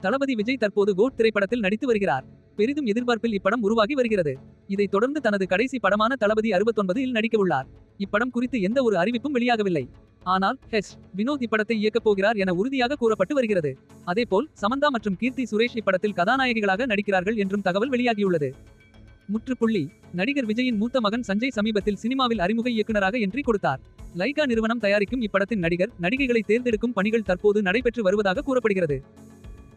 தளபதி விஜய் தற்போது கோட் திரைப்படத்தில் நடித்து வருகிறார். பெரிதும் எதிர்பார்ப்பில் இப்படம் உருவாகி வருகிறது. இதைத் தொடர்ந்து தனது கடைசி படமான தளபதி 69 இல் நடிக்க உள்ளார். இப்படம் குறித்து எந்த ஒரு அறிவிப்பும் வெளியாகவில்லை. ஆனால் ஹெச். வினோத் இப்படத்தை இயக்கப் போகிறார் என உறுதியாக கூறப்பட்டு வருகிறது. அதேபோல் சமந்தா மற்றும் கீர்த்தி சுரேஷ் இப்படத்தில் கதாநாயகிகளாக நடிக்கிறார்கள் என்றும் தகவல் வெளியாகியுள்ளது. முற்றுப்புள்ளி. நடிகர் விஜயின் மூத்த மகன் சஞ்சய் சமீபத்தில் சினிமாவில் அறிமுக இயக்குனராக என்ட்ரி கொடுத்தார். லைகா நிறுவனம் தயாரிக்கும் இப்படத்தின் நடிகர் நடிகைகளை தேர்ந்தெடுக்கும் பணிகள் தற்போது நடைபெற்று வருவதாக கூறப்படுகிறது.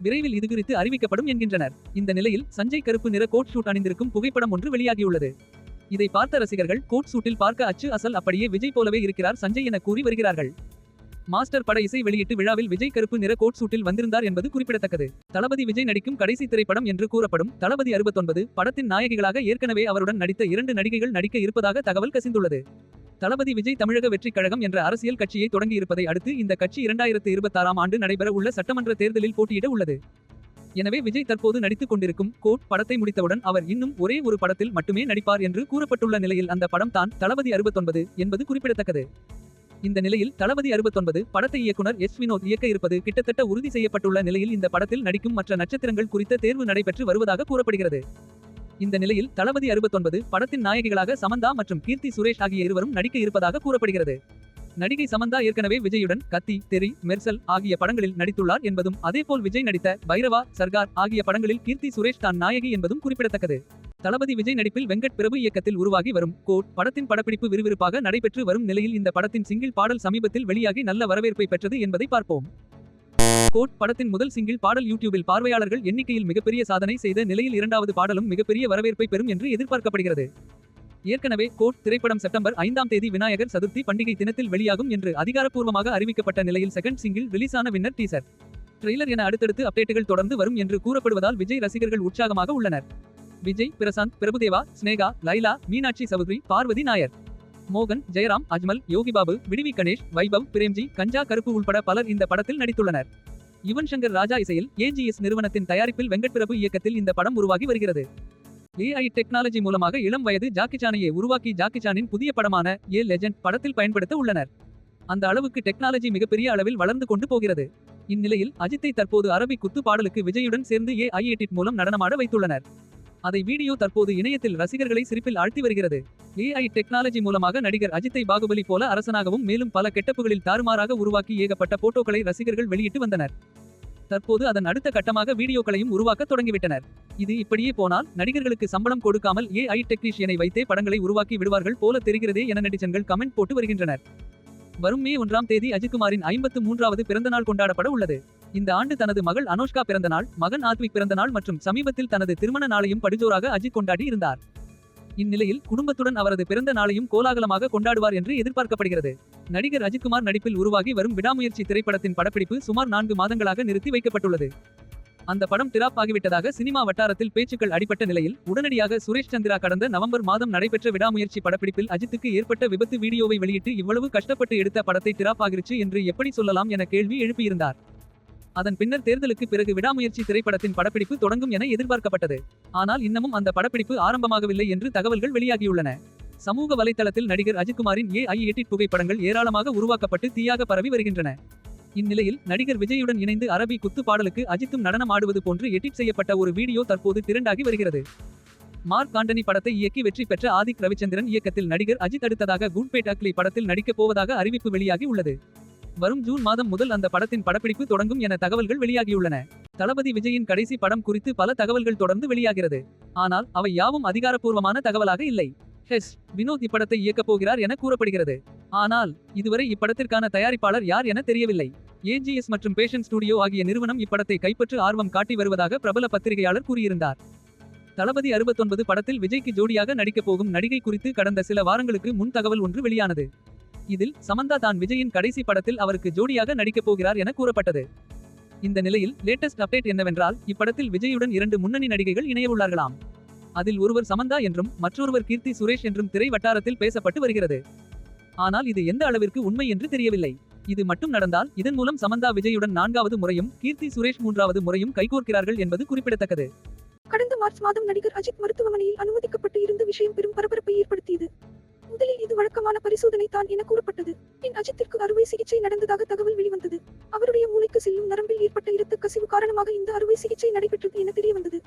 விரைவில் இதுகுறித்து அறிவிக்கப்படும் என்கின்றனர். இந்த நிலையில் சஞ்சய் கருப்பு நிற கோட் ஷூட் அணிந்திருக்கும் புகைப்படம் ஒன்று வெளியாகியுள்ளது. இதை பார்த்த ரசிகர்கள் கோட் சூட்டில் பார்க்க அச்சு அசல் அப்படியே விஜய் போலவே இருக்கிறார் சஞ்சய் என கூறி வருகிறார்கள். மாஸ்டர் பட இசை வெளியீட்டு விழாவில் விஜய் கருப்பு நிற கோட் சூட்டில் வந்திருந்தார் என்பது குறிப்பிடத்தக்கது. தளபதி விஜய் நடிக்கும் கடைசி திரைப்படம் என்று கூறப்படும் தளபதி 69 படத்தின் நாயகிகளாக ஏற்கனவே அவருடன் நடித்த இரண்டு நடிகைகள் நடிக்க இருப்பதாக தகவல் கசிந்துள்ளது. தளபதி விஜய் தமிழக வெற்றிக் கழகம் என்ற அரசியல் கட்சியை தொடங்கியிருப்பதை அடுத்து இந்த கட்சி இரண்டாயிரத்து இருபத்தாறாம் ஆண்டு நடைபெற உள்ள சட்டமன்ற தேர்தலில் போட்டியிட உள்ளது. எனவே விஜய் தற்போது நடித்துக் கொண்டிருக்கும் கோட் படத்தை முடித்தவுடன் அவர் இன்னும் ஒரே ஒரு படத்தில் மட்டுமே நடிப்பார் என்று கூறப்பட்டுள்ள நிலையில் அந்த படம் தான் தளபதி 69 என்பது குறிப்பிடத்தக்கது. இந்த நிலையில் தளபதி 69 படத்தை இயக்குனர் எஸ் வினோத் இயக்க இருப்பது கிட்டத்தட்ட உறுதி செய்யப்பட்டுள்ள நிலையில் இந்த படத்தில் நடிக்கும் மற்ற நட்சத்திரங்கள் குறித்த தேர்வு நடைபெற்று வருவதாக கூறப்படுகிறது. இந்த நிலையில் தளபதி 69 படத்தின் நாயகிகளாக சமந்தா மற்றும் கீர்த்தி சுரேஷ் ஆகிய இருவரும் நடிக்க இருப்பதாக கூறப்படுகிறது. நடிகை சமந்தா ஏற்கனவே விஜயுடன் கத்தி தெரி மெர்சல் ஆகிய படங்களில் நடித்துள்ளார் என்பதும் அதேபோல் விஜய் நடித்த பைரவா சர்கார் ஆகிய படங்களில் கீர்த்தி சுரேஷ் தான் நாயகி என்பதும் குறிப்பிடத்தக்கது. தளபதி விஜய் நடிப்பில் வெங்கட் பிரபு இயக்கத்தில் உருவாகி வரும். கோட் படத்தின் படப்பிடிப்பு விறுவிறுப்பாக நடைபெற்று வரும் நிலையில் இந்த படத்தின் சிங்கிள் பாடல் சமீபத்தில் வெளியாகி நல்ல வரவேற்பை பெற்றது என்பதை பார்ப்போம். கோட் படத்தின் முதல் சிங்கிள் பாடல் யூடியூபில் பார்வையாளர்கள் எண்ணிக்கையில் மிகப்பெரிய சாதனை செய்த நிலையில் இரண்டாவது பாடலும் மிகப்பெரிய வரவேற்பை பெறும் என்று எதிர்பார்க்கப்படுகிறது. ஏற்கனவே கோட் திரைப்படம் செப்டம்பர் ஐந்தாம் தேதி விநாயகர் சதுர்த்தி பண்டிகை தினத்தில் வெளியாகும் என்று அதிகாரப்பூர்வமாக அறிவிக்கப்பட்ட நிலையில் செகண்ட் சிங்கிள் ரிலீஸான வின்னர் டீசர் ட்ரெய்லர் என அடுத்தடுத்து அப்டேட்டுகள் தொடர்ந்து வரும் என்று கூறப்படுவதால் விஜய் ரசிகர்கள் உற்சாகமாக உள்ளனர். விஜய் பிரசாந்த் பிரபுதேவா ஸ்னேகா லைலா மீனாட்சி சௌத்ரி பார்வதி நாயர். மோகன் ஜெயராம் அஜ்மல் யோகிபாபு விடிவி கணேஷ் வைபவ் பிரேம்ஜி கஞ்சா கருப்பு உள்பட பலர் இந்த படத்தில் நடித்துள்ளனர். யுவன் சங்கர் ராஜா இசையில் ஏஜிஎஸ் நிறுவனத்தின் தயாரிப்பில் வெங்கட் பிரபு இயக்கத்தில் இந்த படம் உருவாகி வருகிறது. ஏஐ டெக்னாலஜி மூலமாக இளம் வயது ஜாக்கிசானையே உருவாக்கி ஜாக்கிசானின் புதிய படமான ஏ லெஜண்ட் படத்தில் பயன்படுத்த உள்ளனர். அந்த அளவுக்கு டெக்னாலஜி மிகப்பெரிய அளவில் வளர்ந்து கொண்டு போகிறது. இந்நிலையில் அஜித்தை தற்போது அரபிக் குத்து பாடலுக்கு விஜயுடன் சேர்ந்து ஏஐ எடிட் மூலம் நடனமாட வைத்துள்ளனர். அதை வீடியோ தற்போது இணையத்தில் ரசிகர்களை சிரிப்பில் ஆழ்த்தி வருகிறது. ஏஐ டெக்னாலஜி மூலமாக நடிகர் அஜித்தை பாகுபலி போல அரசனாகவும் மேலும் பல கெட்டப்புகளில் தாறுமாறாக உருவாக்கி ஏகப்பட்ட போட்டோக்களை ரசிகர்கள் வெளியிட்டு வந்தனர். தற்போது அதன் அடுத்த கட்டமாக வீடியோக்களையும் உருவாக்க தொடங்கிவிட்டனர். இது இப்படியே போனால் நடிகர்களுக்கு சம்பளம் கொடுக்காமல் ஏஐ டெக்னீஷியனை வைத்தே படங்களை உருவாக்கி விடுவார்கள் போல தெரிகிறதே என நெட்டிசன்கள் கமெண்ட் போட்டு வருகின்றனர். வரும் மே ஒன்றாம் தேதி அஜித்குமாரின் ஐம்பத்து மூன்றாவது பிறந்தநாள் கொண்டாடப்பட உள்ளது. இந்த ஆண்டு தனது மகள் அனுஷ்கா பிறந்தநாள் மகன் ஆத்விக் பிறந்தநாள் மற்றும் சமீபத்தில் தனது திருமண நாளையும் படுஜோராக அஜித் கொண்டாடி இருந்தார். இந்நிலையில் குடும்பத்துடன் அவரது பிறந்த நாளையும் கோலாகலமாக கொண்டாடுவார் என்று எதிர்பார்க்கப்படுகிறது. நடிகர் அஜித்குமார் நடிப்பில் உருவாகி வரும் விடாமுயற்சி திரைப்படத்தின் படப்பிடிப்பு சுமார் நான்கு மாதங்களாக நிறுத்தி வைக்கப்பட்டுள்ளது. அந்த படம் டிராப் ஆகிவிட்டதாக சினிமா வட்டாரத்தில் பேச்சுக்கள் அடிப்பட்ட நிலையில் உடனடியாக சுரேஷ் சந்திரா கடந்த நவம்பர் மாதம் நடைபெற்ற விடாமுயற்சி படப்பிடிப்பில் அஜித்துக்கு ஏற்பட்ட விபத்து வீடியோவை வெளியிட்டு இவ்வளவு கஷ்டப்பட்டு எடுத்த படத்தை டிராப் ஆகிருச்சு என்று எப்படி சொல்லலாம் என கேள்வி எழுப்பியிருந்தார். அதன் பின்னர் தேர்தலுக்கு பிறகு விடாமுயற்சி திரைப்படத்தின் படப்பிடிப்பு தொடங்கும் என எதிர்பார்க்கப்பட்டது. ஆனால் இன்னமும் அந்த படப்பிடிப்பு ஆரம்பமாகவில்லை என்று தகவல்கள் வெளியாகியுள்ளன. சமூக வலைத்தளத்தில் நடிகர் அஜித்குமாரின் ஐ எடிட் புகைப்படங்கள் ஏராளமாக உருவாக்கப்பட்டு தீயாக பரவி வருகின்றன. இந்நிலையில் நடிகர் விஜயுடன் இணைந்து அரபி குத்து பாடலுக்கு அஜித்தும் நடனம் ஆடுவது போன்று எடிட் செய்யப்பட்ட ஒரு வீடியோ தற்போது திரண்டாகி வருகிறது. மார்க் ஆண்டனி படத்தை இயக்கி வெற்றி பெற்ற ஆதிக் ரவிச்சந்திரன் இயக்கத்தில் நடிகர் அஜித் அடுத்ததாக குட்பேட் அக்லி படத்தில் நடிக்கப் போவதாக அறிவிப்பு வெளியாகி உள்ளது. வரும் ஜூன் மாதம் முதல் அந்த படத்தின் படப்பிடிப்பு தொடங்கும் என தகவல்கள் வெளியாகியுள்ளன. தளபதி விஜயின் கடைசி படம் குறித்து பல தகவல்கள் தொடர்ந்து வெளியாகிறது. ஆனால் அவை யாவும் அதிகாரப்பூர்வமான தகவலாக இல்லை. ஹெஸ் வினோத் இப்படத்தை இயக்கப் போகிறார் என கூறப்படுகிறது. ஆனால் இதுவரை இப்படத்திற்கான தயாரிப்பாளர் யார் என தெரியவில்லை. ஏஜிஎஸ் மற்றும் பேஷன் ஸ்டுடியோ ஆகிய நிறுவனம் இப்படத்தை கைப்பற்ற ஆர்வம் காட்டி வருவதாக பிரபல பத்திரிகையாளர் கூறியிருந்தார். தளபதி 69 படத்தில் விஜய்க்கு ஜோடியாக நடிக்கப் போகும் நடிகை குறித்து கடந்த சில வாரங்களுக்கு முன் தகவல் ஒன்று வெளியானது. இதில் சமந்தா தான் விஜயின் கடைசி படத்தில் அவருக்கு ஜோடியாக நடிக்கப் போகிறார் என கூறப்பட்டது. இந்த நிலையில் லேட்டஸ்ட் அப்டேட் என்னவென்றால் இப்படத்தில் விஜயுடன் இரண்டு முன்னணி நடிகைகள் இணையவுள்ளார்களாம். அதில் ஒருவர் சமந்தா என்றும் மற்றொருவர் கீர்த்தி சுரேஷ் என்றும் திரை வட்டாரத்தில் பேசப்பட்டு வருகிறது. ஆனால் இது எந்த அளவிற்கு உண்மை என்று தெரியவில்லை. இது மட்டும் நடந்தால் இதன் மூலம் சமந்தா விஜயுடன் நான்காவது முறையும் கீர்த்தி சுரேஷ் மூன்றாவது முறையும் கைகோர்க்கிறார்கள் என்பது குறிப்பிடத்தக்கது. கடந்த மார்ச் மாதம் நடிகர் அஜித் மருத்துவமனையில் அனுமதிக்கப்பட்டு இருந்த விஷயம் பெரும் பரபரப்பை ஏற்படுத்தியது. முதலில் இது வழக்கமான பரிசோதனை தான் என கூறப்பட்டது. பின் அஜித்திற்கு அறுவை சிகிச்சை நடந்ததாக தகவல் வெளிவந்தது. அவருடைய மூளைக்கு செல்லும் நரம்பில் ஏற்பட்ட இரத்த கசிவு காரணமாக இந்த அறுவை சிகிச்சை நடைபெற்றது என தெரிய வந்தது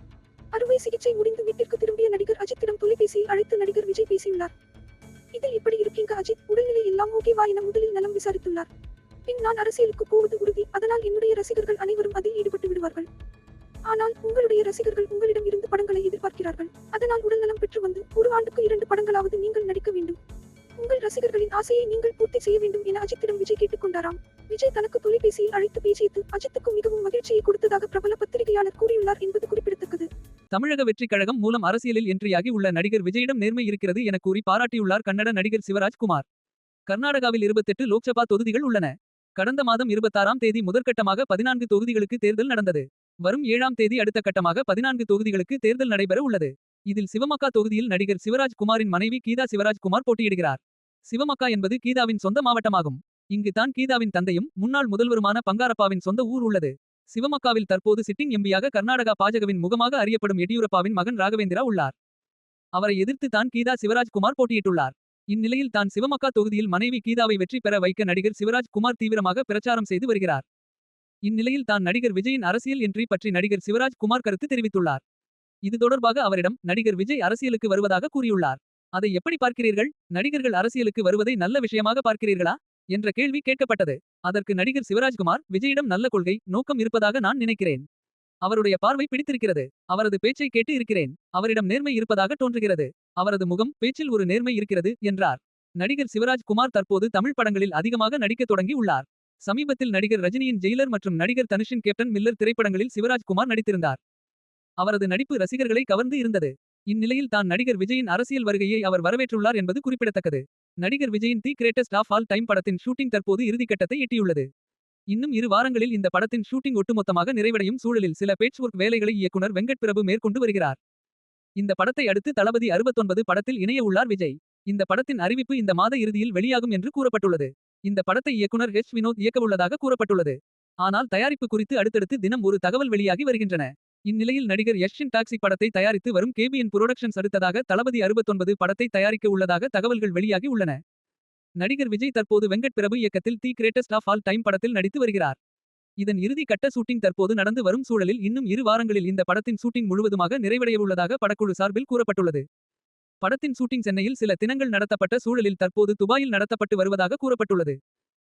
அறுவை சிகிச்சை முடிந்து வீட்டிற்கு திரும்பிய நடிகர் அஜித்திடம் தொலைபேசியில் அழைத்து நடிகர் விஜய் பேசியுள்ளார். இதில் இப்படி இருக்கீங்க அஜித். உடல்நிலை எல்லாம் ஓகேவா என முதலில் நலம் விசாரித்துள்ளார். பின் நான் அரசியலுக்கு போவது உறுதி. அதனால் என்னுடைய ரசிகர்கள் அனைவரும் அதில் ஈடுபட்டு விடுவார்கள். ஆனால் உங்களுடைய ரசிகர்கள் உங்களிடம் இருந்து படங்களை எதிர்பார்க்கிறார்கள். அதனால் உடல்நலம் பெற்று வந்து ஒரு ஆண்டுக்கு இரண்டு படங்களாவது நீங்கள் நடிக்க வேண்டும். உங்கள் ரசிகர்களின் ஆசையை நீங்கள் பூர்த்தி செய்ய வேண்டும் என அஜித்திடம் விஜய் கேட்டுக்கொண்டாராம். விஜய் தனக்கு தொலைபேசியில் அழைத்து பேசியது அஜித்துக்கு மிகவும் மகிழ்ச்சியை கொடுத்ததாக பிரபல பத்திரிகையாளர் கூறியுள்ளார் என்பது குறிப்பிடத்தக்கது. தமிழக வெற்றிக் கழகம் மூலம் அரசியலில் என்ட்ரியாகி உள்ள நடிகர் விஜயிடம் நேர்மை இருக்கிறது என கூறி பாராட்டியுள்ளார் கன்னட நடிகர் சிவராஜ் குமார். கர்நாடகாவில் இருபத்தெட்டு லோக்சபா தொகுதிகள் உள்ளன. கடந்த மாதம் இருபத்தாறாம் தேதி முதற்கட்டமாக பதினான்கு தொகுதிகளுக்கு தேர்தல் நடந்தது. வரும் ஏழாம் தேதி அடுத்த கட்டமாக பதினான்கு தொகுதிகளுக்கு தேர்தல் நடைபெற உள்ளது. இதில் சிவமக்கா தொகுதியில் நடிகர் சிவராஜ் குமாரின் மனைவி கீதா சிவராஜ் குமார் போட்டியிடுகிறார். சிவமக்கா என்பது கீதாவின் சொந்த மாவட்டமாகும். இங்கு தான் கீதாவின் தந்தையும் முன்னாள் முதல்வருமான பங்காரப்பாவின் சொந்த ஊர் உள்ளது. சிவமக்காவில் தற்போது சிட்டிங் எம்பியாக கர்நாடகா பாஜகவின் முகமாக அறியப்படும் எடியூரப்பாவின் மகன் ராகவேந்திரா உள்ளார். அவரை எதிர்த்து தான் கீதா சிவராஜ் குமார் போட்டியிட்டுள்ளார். இந்நிலையில் தான் சிவமக்கா தொகுதியில் மனைவி கீதாவை வெற்றி பெற வைக்க நடிகர் சிவராஜ் குமார் தீவிரமாக பிரச்சாரம் செய்து வருகிறார். இந்நிலையில் தான் நடிகர் விஜயின் அரசியல் என்ட்ரி பற்றி நடிகர் சிவராஜ் குமார் கருத்து தெரிவித்துள்ளார். இது தொடர்பாக அவரிடம் நடிகர் விஜய் அரசியலுக்கு வருவதாக கூறியுள்ளார். அதை எப்படி பார்க்கிறீர்கள்? நடிகர்கள் அரசியலுக்கு வருவதை நல்ல விஷயமாக பார்க்கிறீர்களா? என்ற கேள்வி கேட்கப்பட்டது. அதற்கு நடிகர் சிவராஜ்குமார் விஜயிடம் நல்ல கொள்கை நோக்கம் இருப்பதாக நான் நினைக்கிறேன். அவருடைய பார்வை பிடித்திருக்கிறது. அவரது பேச்சை கேட்டு இருக்கிறேன். அவரிடம் நேர்மை இருப்பதாக தோன்றுகிறது. அவரது முகம் பேச்சில் ஒரு நேர்மை இருக்கிறது என்றார். நடிகர் சிவராஜ் குமார் தற்போது தமிழ் படங்களில் அதிகமாக நடிக்கத் தொடங்கி உள்ளார் சமீபத்தில் நடிகர் ரஜினியின் ஜெயிலர் மற்றும் நடிகர் தனுஷின் கேப்டன் மில்லர் திரைப்படங்களில் சிவராஜ்குமார் நடித்திருந்தார். அவரது நடிப்பு ரசிகர்களை கவர்ந்து இருந்தது. இந்நிலையில் தான் நடிகர் விஜயின் அரசியல் வருகையை அவர் வரவேற்றுள்ளார் என்பது குறிப்பிடத்தக்கது. நடிகர் விஜயின் the greatest of all time படத்தின் ஷூட்டிங் தற்போது இறுதிக்கட்டத்தை எட்டியுள்ளது. இன்னும் இரு வாரங்களில் இந்த படத்தின் ஷூட்டிங் ஒட்டுமொத்தமாக நிறைவடையும் சூழலில் சில பேட்ச் ஒர்க் வேலைகளை இயக்குனர் வெங்கட் பிரபு மேற்கொண்டு வருகிறார். இந்த படத்தை அடுத்து தளபதி அறுபத்தொன்பது படத்தில் இணைய உள்ளார் விஜய். இந்த படத்தின் அறிவிப்பு இந்த மாத இறுதியில் வெளியாகும் என்று கூறப்பட்டுள்ளது. இந்த படத்தை இயக்குனர் ஹெச் வினோத் இயக்கவுள்ளதாக கூறப்பட்டுள்ளது. ஆனால் தயாரிப்பு குறித்து அடுத்தடுத்து தினம் ஒரு தகவல் வெளியாகி வருகின்றன. இந்நிலையில் நடிகர் யஷ்ஷின் டாக்ஸி படத்தை தயாரித்து வரும் கேபிஎன் புரொடக்ஷன்ஸ் அடுத்ததாக தளபதி அறுபத்தொன்பது படத்தை தயாரிக்க உள்ளதாக தகவல்கள் வெளியாகி உள்ளன. நடிகர் விஜய் தற்போது வெங்கட் பிரபு இயக்கத்தில் the greatest of all time படத்தில் நடித்து வருகிறார். இதன் இறுதி கட்ட ஷூட்டிங் தற்போது நடந்து வரும் சூழலில் இன்னும் இரு வாரங்களில் இந்த படத்தின் ஷூட்டிங் முழுவதுமாக நிறைவடையவுள்ளதாக படக்குழு சார்பில் கூறப்பட்டுள்ளது. படத்தின் ஷூட்டிங் சென்னையில் சில தினங்கள் நடத்தப்பட்ட சூழலில் தற்போது துபாயில் நடத்தப்பட்டு வருவதாக கூறப்பட்டுள்ளது.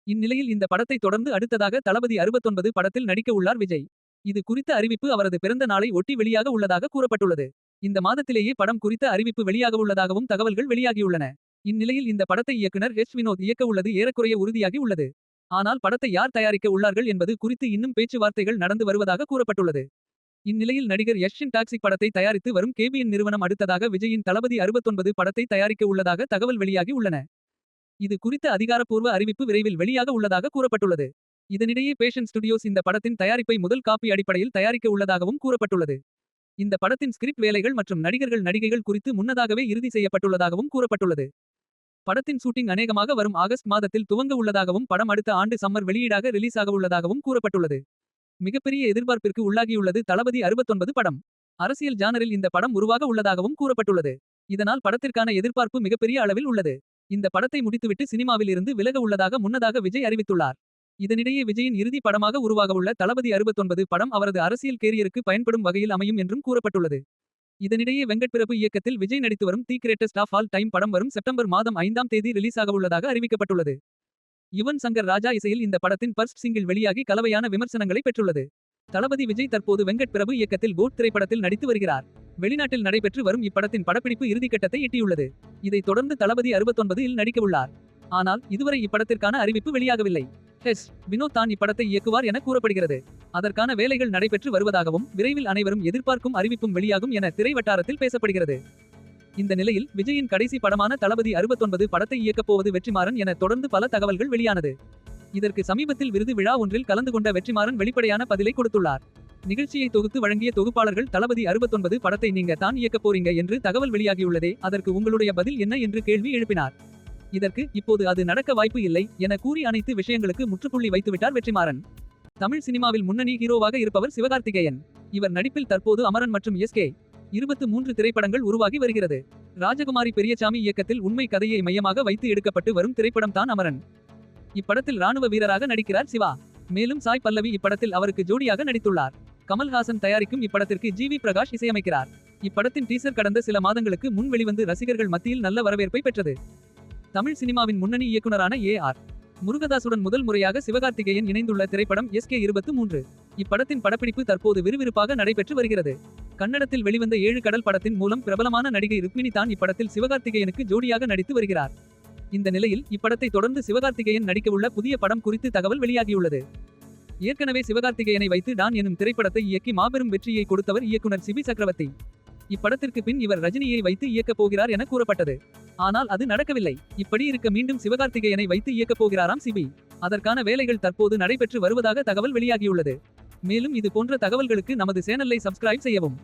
இந்நிலையில் இந்த படத்தை தொடர்ந்து அடுத்ததாக தளபதி அறுபத்தொன்பது படத்தில் நடிக்க உள்ளார் விஜய். இது குறித்த அறிவிப்பு அவரது பிறந்த நாளை ஒட்டி வெளியாக உள்ளதாக கூறப்பட்டுள்ளது. இந்த மாதத்திலேயே படம் குறித்த அறிவிப்பு வெளியாக உள்ளதாகவும் தகவல்கள் வெளியாகியுள்ளன. இந்நிலையில் இந்த படத்தை இயக்குனர் ஹெச் வினோத் இயக்க உள்ளது ஏறக்குறைய உறுதியாகி உள்ளது. ஆனால் படத்தை யார் தயாரிக்க உள்ளார்கள் என்பது குறித்து இன்னும் பேச்சுவார்த்தைகள் நடந்து வருவதாக கூறப்பட்டுள்ளது. இந்நிலையில் நடிகர் யஷ்ஷின் டாக்ஸிக் படத்தை தயாரித்து வரும் கேபிஎன் நிறுவனம் அடுத்ததாக விஜயின் தளபதி அறுபத்தொன்பது படத்தை தயாரிக்க உள்ளதாக தகவல் வெளியாகி உள்ளன. இது குறித்த அதிகாரப்பூர்வ அறிவிப்பு விரைவில் வெளியாக உள்ளதாக கூறப்பட்டுள்ளது. இதனிடையே பேஷன் ஸ்டுடியோஸ் இந்த படத்தின் தயாரிப்பை முதல் காப்பி அடிப்படையில் தயாரிக்க உள்ளதாகவும் கூறப்பட்டுள்ளது. இந்த படத்தின் ஸ்கிரிப்ட் வேலைகள் மற்றும் நடிகர்கள் நடிகைகள் குறித்து முன்னதாகவே இறுதி செய்யப்பட்டுள்ளதாகவும் கூறப்பட்டுள்ளது. படத்தின் ஷூட்டிங் அநேகமாக வரும் ஆகஸ்ட் மாதத்தில் துவங்க உள்ளதாகவும் படம் அடுத்த ஆண்டு சம்மர் வெளியீடாக ரிலீஸ் ஆக உள்ளதாகவும் கூறப்பட்டுள்ளது. மிகப்பெரிய எதிர்பார்ப்பிற்கு உள்ளாகியுள்ளது தளபதி அறுபத்தொன்பது படம். அரசியல் ஜானரில் இந்த படம் உருவாக உள்ளதாகவும் கூறப்பட்டுள்ளது. இதனால் படத்திற்கான எதிர்பார்ப்பு மிகப்பெரிய அளவில் உள்ளது. இந்த படத்தை முடித்துவிட்டு சினிமாவில் இருந்து விலக உள்ளதாக முன்னதாக விஜய் அறிவித்துள்ளார். இதனிடையே விஜயின் இறுதி படமாக உருவாகவுள்ள தளபதி அறுபத்தொன்பது படம் அவரது அரசியல் கேரியருக்கு பயன்படும் வகையில் அமையும் என்றும் கூறப்பட்டுள்ளது. இதனிடையே வெங்கட்பிரபு இயக்கத்தில் விஜய் நடித்து வரும் the greatest of all time படம் வரும் செப்டம்பர் மாதம் ஐந்தாம் தேதி ரிலீஸாக உள்ளதாக அறிவிக்கப்பட்டுள்ளது. யுவன் சங்கர் ராஜா இசையில் இந்த படத்தின் பர்ஸ்ட் சிங்கிள் வெளியாகி கலவையான விமர்சனங்களை பெற்றுள்ளது. தளபதி விஜய் தற்போது வெங்கட் பிரபு இயக்கத்தில் கோட் திரைப்படத்தில் நடித்து வருகிறார். வெளிநாட்டில் நடைபெற்று வரும் இப்படத்தின் படப்பிடிப்பு இறுதிக்கட்டத்தை எட்டியுள்ளது. இதைத் தொடர்ந்து தளபதி அறுபத்தொன்பது இல் நடிக்கவுள்ளார். ஆனால் இதுவரை இப்படத்திற்கான அறிவிப்பு வெளியாகவில்லை. ஹெஸ் வினோத் தான் இப்படத்தை இயக்குவார் என கூறப்படுகிறது. அதற்கான வேலைகள் நடைபெற்று வருவதாகவும் விரைவில் அனைவரும் எதிர்பார்க்கும் அறிவிப்பும் வெளியாகும் என திரை வட்டாரத்தில் பேசப்படுகிறது. இந்த நிலையில் விஜயின் கடைசி படமான தளபதி அறுபத்தொன்பது படத்தை இயக்கப் போவது வெற்றிமாறன் என தொடர்ந்து பல தகவல்கள் வெளியானது. இதற்கு சமீபத்தில் விருது விழா ஒன்றில் கலந்து கொண்ட வெற்றிமாறன் வெளிப்படையான பதிலை கொடுத்துள்ளார். நிகழ்ச்சியை தொகுத்து வழங்கிய தொகுப்பாளர்கள் தளபதி அறுபத்தொன்பது படத்தை நீங்க தான் இயக்கப் போறீங்க என்று தகவல் வெளியாகியுள்ளதே அதற்கு உங்களுடைய பதில் என்ன என்று கேள்வி எழுப்பினார். இதற்கு இப்போது அது நடக்க வாய்ப்பு இல்லை என கூறி அனைத்து விஷயங்களுக்கு முற்றுப்புள்ளி வைத்துவிட்டார் வெற்றிமாறன். தமிழ் சினிமாவில் முன்னணி ஹீரோவாக இருப்பவர் சிவகார்த்திகேயன். இவர் நடிப்பில் தற்போது அமரன் மற்றும் எஸ்கே இருபத்து மூன்று திரைப்படங்கள் உருவாகி வருகிறது. ராஜகுமாரி பெரியசாமி இயக்கத்தில் உண்மை கதையை மையமாக வைத்து எடுக்கப்பட்டு வரும் திரைப்படம் தான் அமரன். இப்படத்தில் ராணுவ வீரராக நடிக்கிறார் சிவா. மேலும் சாய் பல்லவி இப்படத்தில் அவருக்கு ஜோடியாக நடித்துள்ளார். கமல்ஹாசன் தயாரிக்கும் இப்படத்திற்கு ஜி வி பிரகாஷ் இசையமைக்கிறார். இப்படத்தின் டீசர் கடந்த சில மாதங்களுக்கு முன் வெளிவந்து ரசிகர்கள் மத்தியில் நல்ல வரவேற்பை பெற்றது. தமிழ் சினிமாவின் முன்னணி இயக்குனரான ஏ ஆர். முருகதாசுடன் முதல் முறையாக சிவகார்த்திகேயன் இணைந்துள்ள திரைப்படம் எஸ்கே இருபத்து மூன்று. இப்படத்தின் படப்பிடிப்பு தற்போது விறுவிறுப்பாக நடைபெற்று வருகிறது. கன்னடத்தில் வெளிவந்த ஏழு கடல் படத்தின் மூலம் பிரபலமான நடிகை ருக்மிணி தான் இப்படத்தில் சிவகார்த்திகேயனுக்கு ஜோடியாக நடித்து வருகிறார். இந்த நிலையில் இப்படத்தை தொடர்ந்து சிவகார்த்திகேயன் நடிக்கவுள்ள புதிய படம் குறித்து தகவல் வெளியாகியுள்ளது. ஏற்கனவே சிவகார்த்திகேயனை வைத்து டான் எனும் திரைப்படத்தை இயக்கி மாபெரும் வெற்றியை கொடுத்தவர் இயக்குனர் சிபி சக்கரவர்த்தி. இப்படத்திற்கு பின் இவர் ரஜினியை வைத்து இயக்கப் போகிறார் என கூறப்பட்டது. ஆனால் அது நடக்கவில்லை. இப்படி இருக்க மீண்டும் சிவகார்த்திகேயனை வைத்து இயக்கப் போகிறாராம் சிபி. அதற்கான வேலைகள் தற்போது நடைபெற்று வருவதாக தகவல் வெளியாகியுள்ளது. மேலும் இது போன்ற தகவல்களுக்கு நமது சேனலை சப்ஸ்கிரைப் செய்யவும்.